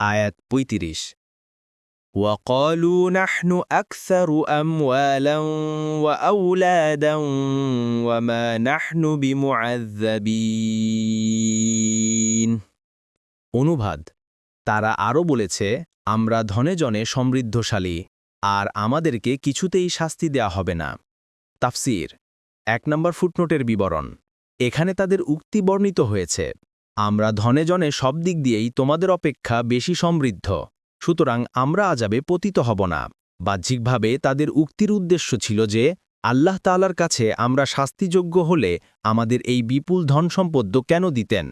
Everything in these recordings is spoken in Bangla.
আয়াত পঁয়ত্রিশ وقالوا نحن أكثر أموالا وأولادا وما نحن بمعذبين অনুবাদ তারা আরও বলেছে আমরা ধনে জনে সমৃদ্ধশালী আর আমাদেরকে কিছুতেই শাস্তি দেয়া হবে না তাফসির এক নম্বর ফুটনোটের বিবরণ এখানে তাদের উক্তি বর্ণিত হয়েছে আমরা ধনে জনে সব দিক দিয়েই তোমাদের অপেক্ষা বেশি সমৃদ্ধ। সুতরাং আমরা আজাবে পতিত হব না। বাহ্যিকভাবে তাদের উক্তির উদ্দেশ্য ছিল যে, আল্লাহ তালার কাছে আমরা শাস্তিযোগ্য হলে আমাদের এই বিপুল ধন সম্পদ কেন দিতেন?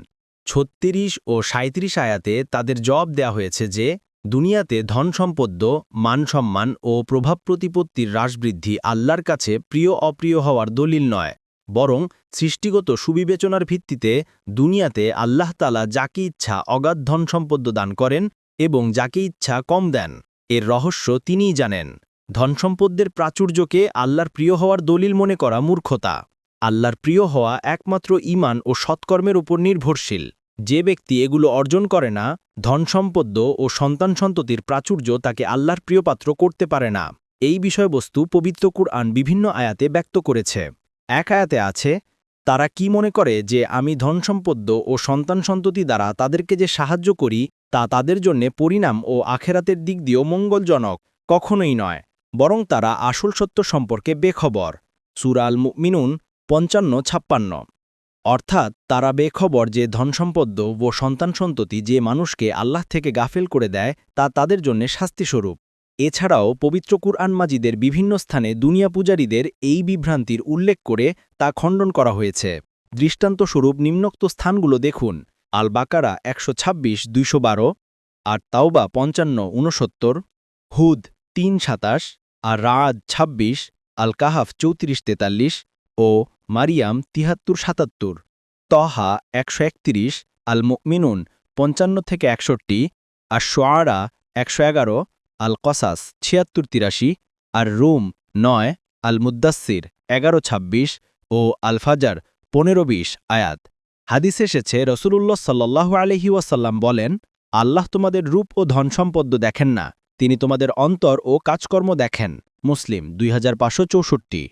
ছত্রিশ ও সাঁত্রিশ আয়াতে তাদের জবাব দেয়া হয়েছে যে, দুনিয়াতে ধন সম্পদ মানসম্মান ও প্রভাব প্রতিপত্তির হ্রাসবৃদ্ধি আল্লাহর কাছে প্রিয় অপ্রিয় হওয়ার দলিল নয়। বরং সৃষ্টিগত সুবিবেচনার ভিত্তিতে দুনিয়াতে আল্লাহ তালা যাকে ইচ্ছা অগাধ ধন সম্পদ দান করেন এবং যাকে ইচ্ছা কম দেন, এর রহস্য তিনিই জানেন। ধনসম্পদের প্রাচুর্যকে আল্লাহর প্রিয় হওয়ার দলিল মনে করা মূর্খতা। আল্লাহর প্রিয় হওয়া একমাত্র ইমান ও সৎকর্মের উপর নির্ভরশীল। যে ব্যক্তি এগুলো অর্জন করে না ধনসম্পদ ও সন্তান সন্ততির প্রাচুর্য তাকে আল্লাহর প্রিয়পাত্র করতে পারে না। এই বিষয়বস্তু পবিত্র কুরআন বিভিন্ন আয়াতে ব্যক্ত করেছে। এক আয়াতে আছে? তারা কি মনে করে যে আমি ধনসম্পদ ও সন্তান সন্ততি দ্বারা তাদেরকে যে সাহায্য করি, তা তাদের জন্যে পরিণাম ও আখেরাতের দিক দিয়েও মঙ্গলজনক? কখনোই নয়। বরং তারা আসল সত্য সম্পর্কে বেখবর। সুরাল মিনুন পঞ্চান্ন ছাপ্পান্ন। অর্থাৎ তারা বেখবর যে ধনসম্পদ ও সন্তান সন্ততি যে মানুষকে আল্লাহ থেকে গাফেল করে দেয়, তা তাদের জন্য শাস্তিস্বরূপ। এছাড়াও পবিত্র কুরআন মাজিদের বিভিন্ন স্থানে দুনিয়া পূজারীদের এই বিভ্রান্তির উল্লেখ করে তা খণ্ডন করা হয়েছে। দৃষ্টান্তস্বরূপ নিম্নোক্ত স্থানগুলো দেখুন। আল বাকারা একশো ছাব্বিশ, দুইশো বারো, আর তাওবা পঞ্চান্ন, ঊনসত্তর, হুদ তিন সাতাশ, আর রাদ ২৬ আল কাহাফ চৌত্রিশ তেতাল্লিশ ও মারিয়াম তিহাত্তর সাতাত্তর। তহা একশো একত্রিশ আল মিনুন পঞ্চান্ন থেকে একষট্টি, আর সোয়ারা একশো এগারো আল কসাস ছিয়াত্তর তিরাশি, আর রুম, নয় আল মুদাসির এগারো ছাব্বিশ ও আলফাজার, পনেরো বিশ আয়াত। হাদিস এসেছে, রসুলুল্লাহ সাল্লাহ আলহি ওয়াসাল্লাম বলেন, আল্লাহ তোমাদের রূপ ও ধনসম্পদ দেখেন না। তিনি তোমাদের অন্তর ও কাজকর্ম দেখেন। মুসলিম, দুই হাজার পাঁচশো চৌষট্টি।